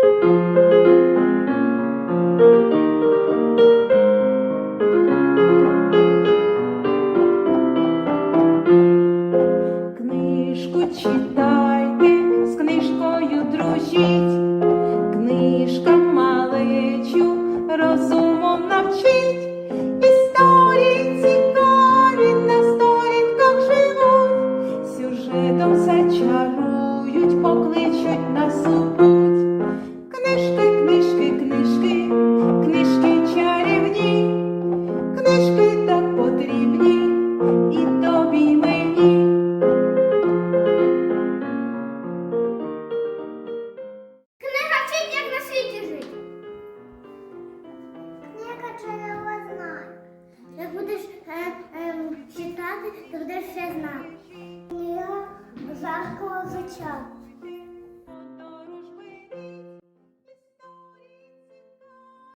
Книжку читайте, з книжкою дружіть, книжка малечу розумом навчить. Історії цікаві на сторінках живуть, сюжетом зачарують покликають. стежки так потрібні і тобі мені. Книга вчить, як на світі жити. Книга чарівна. Як будеш е, е, читати, то будеш ще знати. Я жарко звучав.